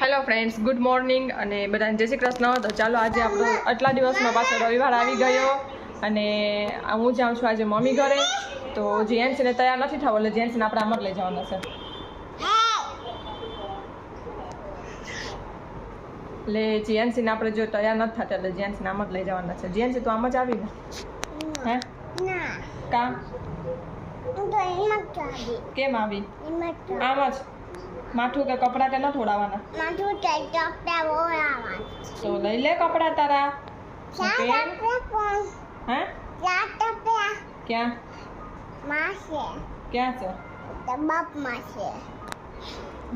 Hello friends good morning અને બધાને જય શ્રી કૃષ્ણ. તો ચાલો આજે આપણો આટલા દિવસમાં પાછો રવિવાર આવી ગયો અને હું જાઉં છું આજે મમ્મી ઘરે. તો જેન્ટ્સને તૈયાર નથી થવો એટલે જેન્ટ્સને આપણે આમ જ લઈ જવાના છે. એટલે જેન્ટ્સને આપણે જો તૈયાર નથી થતા એટલે જેન્ટ્સને આમ જ લઈ જવાના છે. જેન્ટ્સ તો આમ જ આવી ને. હે ના કામ આવી. કેમ આવી? એમાં આમ જ? માથું કે કપડાં કે ન થોડાવાના માથું ચટકતા બોલાવા તો લઈ લે કપડા તારા. ક્યાં કપડા હે? ક્યાં કપડા ક્યાં? માસે. ક્યાં છે? તબાપ માસે.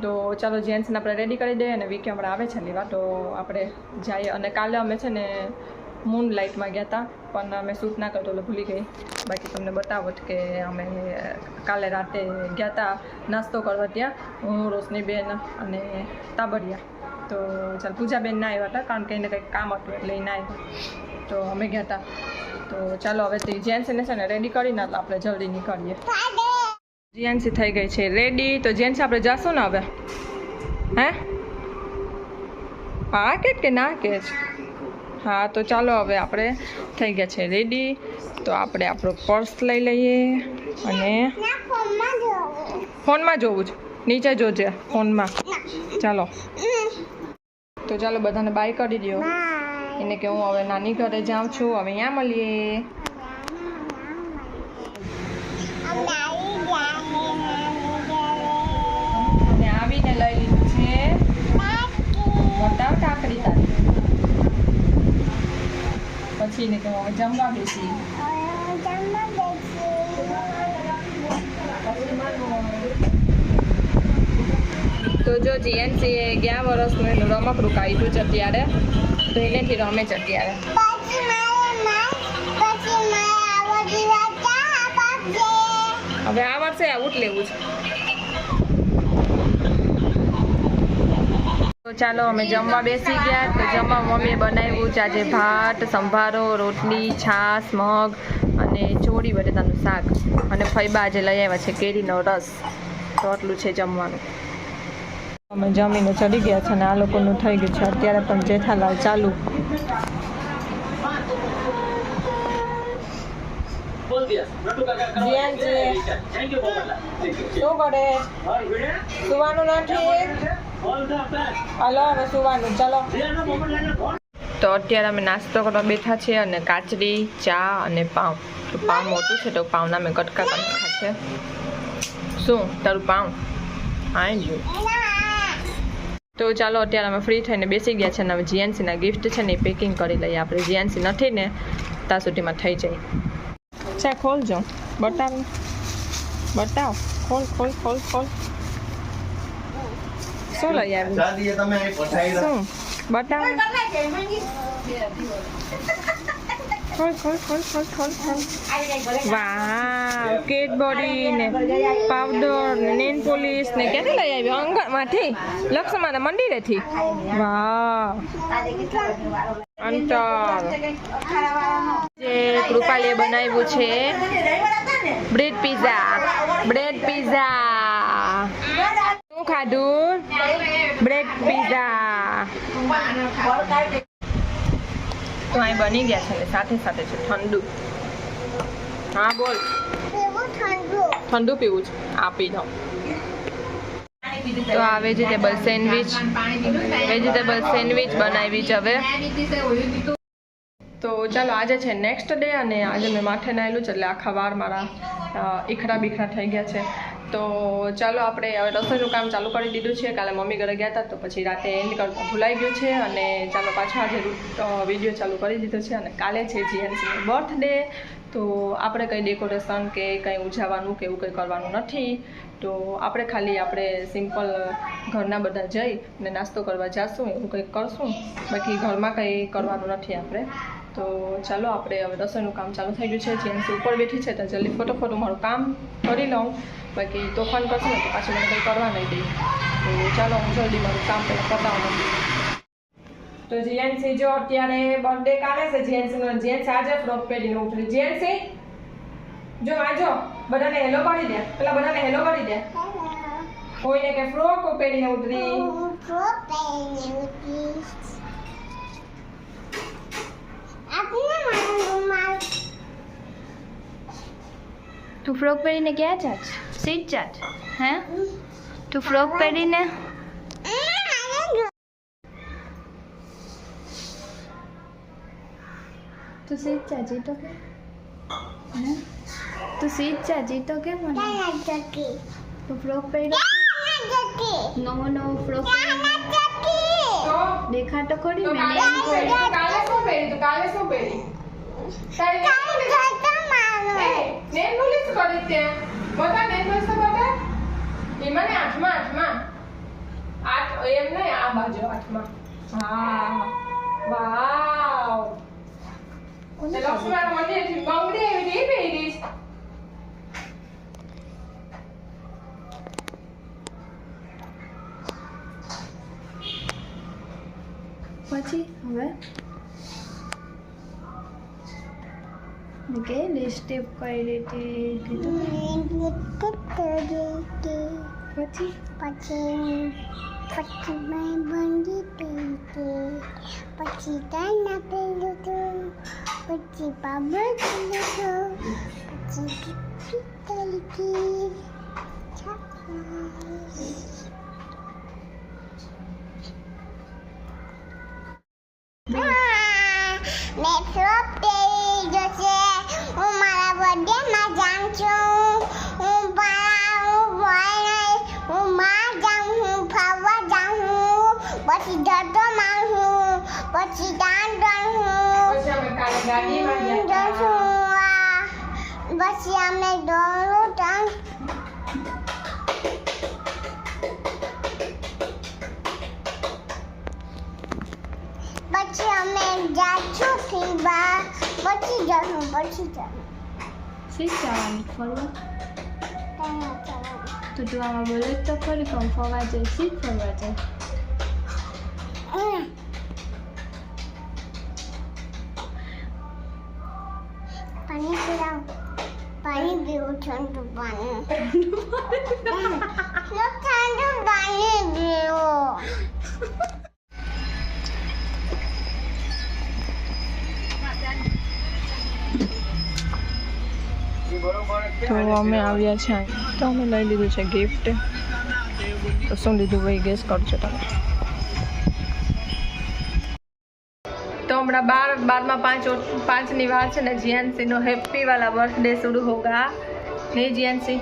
તો ચાલો જેન્ટ્સને આપણે રેડી કરી દઈએ અને વીકે હમણાં આવે છે લેવા. તો આપણે જઈએ અને કાલે અમે છે ને મૂન લાઇટમાં ગયા હતા પણ અમે શૂટ ના કરતો એટલે ભૂલી ગઈ. બાકી તમને બતાવત કે અમે કાલે રાતે ગયા હતા નાસ્તો કરવા ત્યાં, હું, રોશનીબેન અને તાબડિયા. તો ચાલ, પૂજાબેન ના આવ્યા હતા, કારણ કે એને કંઈક કામ હતું, એટલે એ ના આવ્યા. તો અમે ગયા હતા તો ચાલો, હવે તે જેન્ટ્સને છે ને રેડી કરીને આપણે જલ્દી નીકળીએ. જીએનસી થઈ ગઈ છે રેડી તો જેન્ટ્સ આપણે જાશું ને હવે? હે? હા કે ના કે જ? હા તો ચાલો હવે આપણે થઈ ગયા છે રેડી તો આપણે આપણો પર્સ લઈ લઈએ અને ફોનમાં જોવું છે. નીચે જોજે ફોનમાં. ચાલો. તો ચાલો બધાને બાય કરી દો એને કે હું હવે નાની ઘરે જાઉં છું હવે અહીંયા મળીએ. આવીને લઈ લીધું છે મોટા બતાવ કાકડી તો જમવા બેસી તો જો જીએનસી એ ગયા વર્ષનું એનું રમકડું કાઢ્યું છે અત્યારે તો એનેથી રમે છે અત્યારે હવે આ વર્ષે આવું જ લેવું છે તો ચાલો અમે જમવા બેસી ગયા તો જમવા મમ્મીએ બનાવ્યું છે આજે ભાત સંભારો રોટલી છાસ મગ અને ચોળી બટેટાનું શાક. અને ફૈબા આજે લઈ આવ્યા છે કેરીનો રસ. તો આટલું છે જમવાનું. અમે જમીને ચડી ગયા છે અને આ લોકોનું થઈ ગયું છે. અત્યારે પણ જેઠાલાલ ચાલુ. શું કરે? સુવાનું નથી? તો અત્યારે અમે નાસ્તો કરવા બેઠા છે અને કાચડી, ચા અને પાઉં. તો પાઉં મોટું છે તો પાઉંના મેં કટકા કટકા છે. શું? તારું પાઉં? આઈ ગયું. તો ચાલો, અત્યારે અમે ફ્રી થઈને બેસી ગયા છે અને અમે જીએનસીના ગિફ્ટ છે ને એ પેકિંગ કરી લઈએ. આપણે જીએનસી નથી ને, ત્યાં સુધીમાં થઈ જાય. ચા ખોલજો. બતાવ. બતાવ. ખોલ ખોલ ખોલ ખોલ. શું લઈ આવ્યું? દાદીએ તમે અહીં પઠાઈ શું? બતાવ ખોલ ખોલ ખોલ ખોલ ખોલ ખોલ. વાવ કેડબરી ને પાવડર ને નેન પોલીસ ને ક્યાંથી લઈ આવી અંગણમાંથી? લક્ષ્મણ મંદિરેથી? વાવ. અંતર. જે કૃપાલીએ બનાવ્યું છે. Bread pizza. Bread pizza. શું ખાધું બ્રેડ પીઝા તો અહીં બની ગયા છે સાથે સાથે છે ઠંડુ. હા, બોલ. ઠંડુ પીવું છે. આપી દઉં. તો આ વેજીટેબલ સેન્ડવિચ. વેજીટેબલ સેન્ડવિચ બનાવી છે હવે. તો ચાલો, આજે છે નેક્સ્ટ ડે અને આજે મેં માથે નાયેલું છે એટલે આખા વાર મારા ઈખડા બીખડા થઈ ગયા છે. તો ચાલો આપણે હવે રસોઈનું કામ ચાલુ કરી દીધું છે. કાલે મમ્મી ઘરે ગયા હતા તો પછી રાતે એન્ડ કરતા ભૂલાઈ ગયું છે અને ચાલો પાછા આજે વીડિયો ચાલુ કરી દીધો છે અને કાલે છે જીએનસીનો બર્થડે તો આપણે કંઈ ડેકોરેશન કે કંઈ ઉજાવાનું કે એવું કંઈ કરવાનું નથી. તો આપણે ખાલી આપણે સિમ્પલ ઘરના બધા જઈ અને નાસ્તો કરવા જઈશું એવું કંઈક કરશું. બાકી ઘરમાં કંઈ કરવાનું નથી આપણે. તો ચાલો આપણે હવે રસોઈનું કામ ચાલુ થઈ ગયું છે. જેન્સી ઉપર બેઠી છે તો જલ્દી ફટોફટ મારું કામ કરી લઉં. બાકી તોફાન કરશે ને તો પાછું મને કંઈ કરવા નહીં દે. તો ચાલો, હું જલ્દી મારું કામ પહેલાં પતાવું. તો જીએનસી જો અત્યારે બર્થડે કાલે છે, જીએનસી જીએનસી આજે ફ્રોક પહેરીને ઉતરી જીએનસી? જો જો બધાને હેલો કરી દે. પેલા બધાને હેલો કરી દે. કોઈને કે ફ્રોક પહેરીને ઉતરી ફ્રોક પહેરીને ઉતરી આપને મારો રૂમાલ? તું ફ્રોક પહેરીને ક્યાં જાત? સીટ જાત? હે? તું ફ્રોક પહેરીને? તું સીટ જાજી તો કે? હે? તું સીટ જાજી તો કે મને? તું ફ્રોક પહેરી? નો નવો નવો ફ્રોક દેખા તો ખરી? મેં કાલે શું પહેરી? તું કાલે શું પહેરી તો કાલે શું પહેરી તારી nail polish કરી છે બતા nail polish તો બતા એમાં ને આઠમાં આઠમાં. આઠ એમ ને આ બાજુ આઠમાં. હા. વાવ. લક્ષ્મણ મને બંગડી એવી એ પહેરીશ પછી હવે? મેં કે લિપસ્ટિક કરી હતી કીધું પછી પછી પછી મેં બંધી હતી પછી તાના પેલું હતું પછી બાબર પેલું હતું પછી પિત્તળકી મેં પછી અમે દોડું ત્યાં પછી અમે જાશું ફીબા પછી જશું પછી જશું શીખ જવાનું ફરવા તો તું આમાં બોલે તો ખરી પણ ફરવા જાય શીખ ફરવા જાય ઠંડુ પાણી ઠંડુ પાણી પીવું તો અમે આવ્યા છે તો અમે લઈ લીધું છે ગિફ્ટ તો શું લીધું ભાઈ? ગેસ કરજો તમે. તો હમણાં બાર બારમાં પાંચ પાંચની વાર છે ને જીએનસીનો હેપી વાલા બર્થડે શરૂ હોગા. નહીં જીએનસી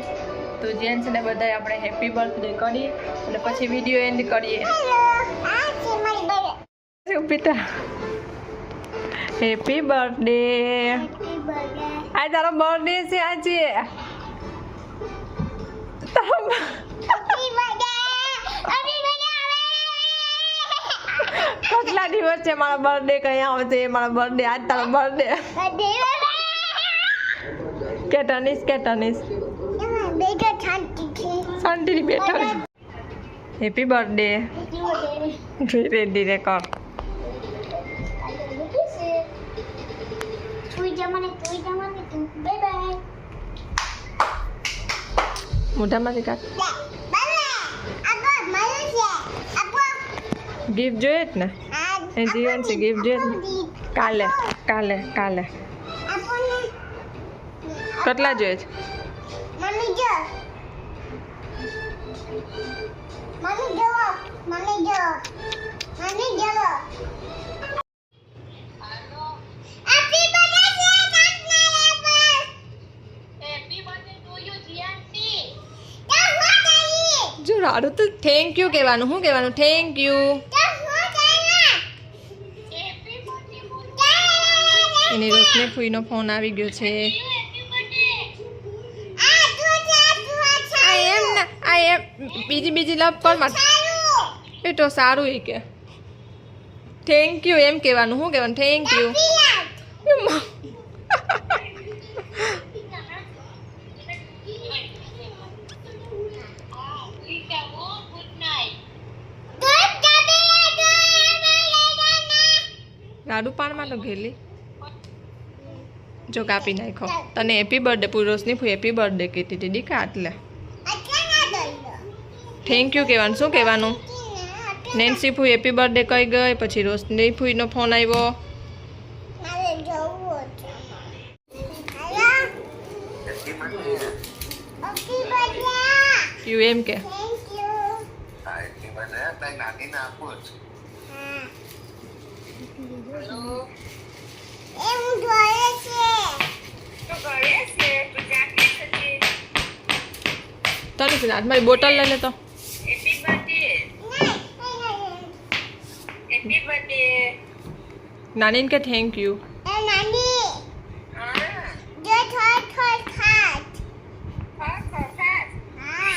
તો જીએનસીને બધાએ આપણે હેપી બર્થડે કરીએ અને પછી વીડિયો એન્ડ કરીએ. પિતા હેપી બર્થડે આ તારો બર્થડે છે આજે. કેટલા દિવસ છે મારો બર્થડે કઈ આવશે મારો બર્થડે આજ તારો બર્થડે કે ટનીશ કે છે શાંતિથી બેઠો હેપી બર્થડે ધીરે ધીરે કર જા મને બાય બાય મોઢામાંથી કાઢ. ગિફ્ટ જોઈએ જ ને? એ જીવન છે ગિફ્ટ જોઈએ કાલે કાલે કાલે. કેટલા જોઈએ છે? મમ્મી જો. મમ્મી જો જો. જો. તો જો રાડું તો થેન્ક યુ કહેવાનું. શું કહેવાનું? થેન્ક યુ એની રોશની ફૂઈનો ફોન આવી ગયો છે હેપી બર્થડે આ તું છે તું છે આ એમ ના આ એમ બીજી બીજી લવમાં એ તો સારું એ કે. થેન્ક યુ એમ કહેવાનું. શું કહેવાનું? થેન્ક યુ લાડુ પાનમાં તો ઘેલી. જો કાપી નાખો તને હેપી બર્થડે પૂરોશની રોશની હેપી બર્થડે કીધી હતી દીકા એટલે થેન્ક યુ કહેવાનું શું કહેવાનું? નેન્સી ફૂઈ હેપી બર્થડે કહી ગઈ પછી રોશની ફૂઈનો ફોન આવ્યો યુ એમ કે? તને હાથમાં બોટલ લઈ લેતો? નાનીને કે થેન્ક યુ એ નાની જો થોડ થોડ ખાટ હા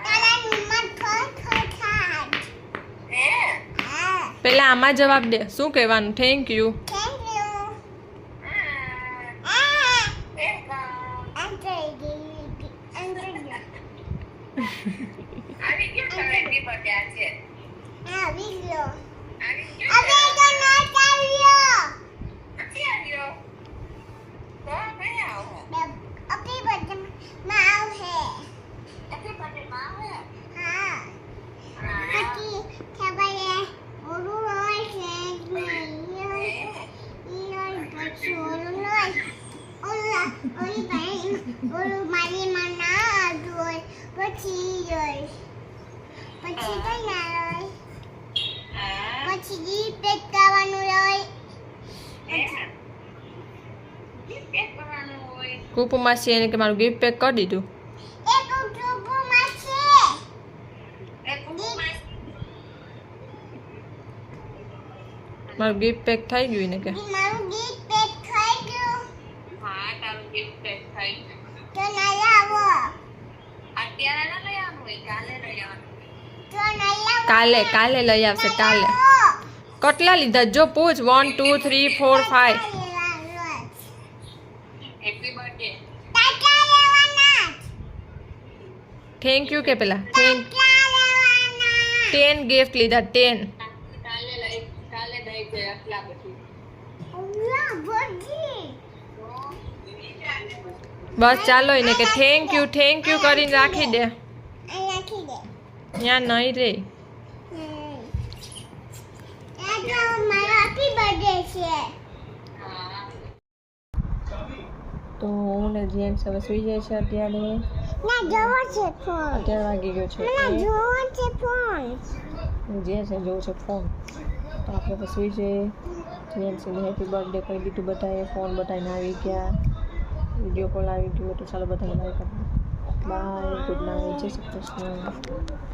તારા રૂમમાં થોડ થોડ ખાટ હા પહેલા આમાં જવાબ દે. શું કહેવાનું? થેન્ક યુ આવી ગયો હેપી બર્થડે નોટ આવ્યો અપી બધે માં આવશે હા બાકી ખબર ઓલું હોય છે ઈયર પછી ઓલું હોય ઓલા ઓલી ભાઈ ઓલું મારી માં ના આવતું હોય પછી ના પેક કરવાનું હોય. કુપુ માસી એને કે મારું ગિફ્ટ પેક કરી દીધું? મારું ગિફ્ટ પેક થઈ ગયું એને કે. મારું ગિફ્ટ પેક થઈ ગયું. તો ના આવો. અત્યારે ના લાવો કાલે કાલે કાલે લઈ આવશે, કાલે. કેટલા લીધા? જો, પૂછ. One two three four five thank you કે પેલા? થેન્ક ટેન ગિફ્ટ લીધા ટેન બસ ચાલો એને કે થેન્ક યુ થેન્ક યુ કરીને રાખી દે. ત્યાં નહીં રે. તો હું ને જેમ્સ હવે સુઈ જાય છે અત્યારે. અત્યારે વાગી ગયો છે જે છે જોઉં છે ફોન. તો આપણે પછી સુઈ જઈએ. જેમ્સને હેપી બર્થડે કહી દીધું બધાએ. ફોન બધાને આવી ગયા. વીડિયો કોલ આવી ગયો તો ચાલો બધાને બાય કરી બાય ગુડ નાઇટ જય શ્રી કૃષ્ણ.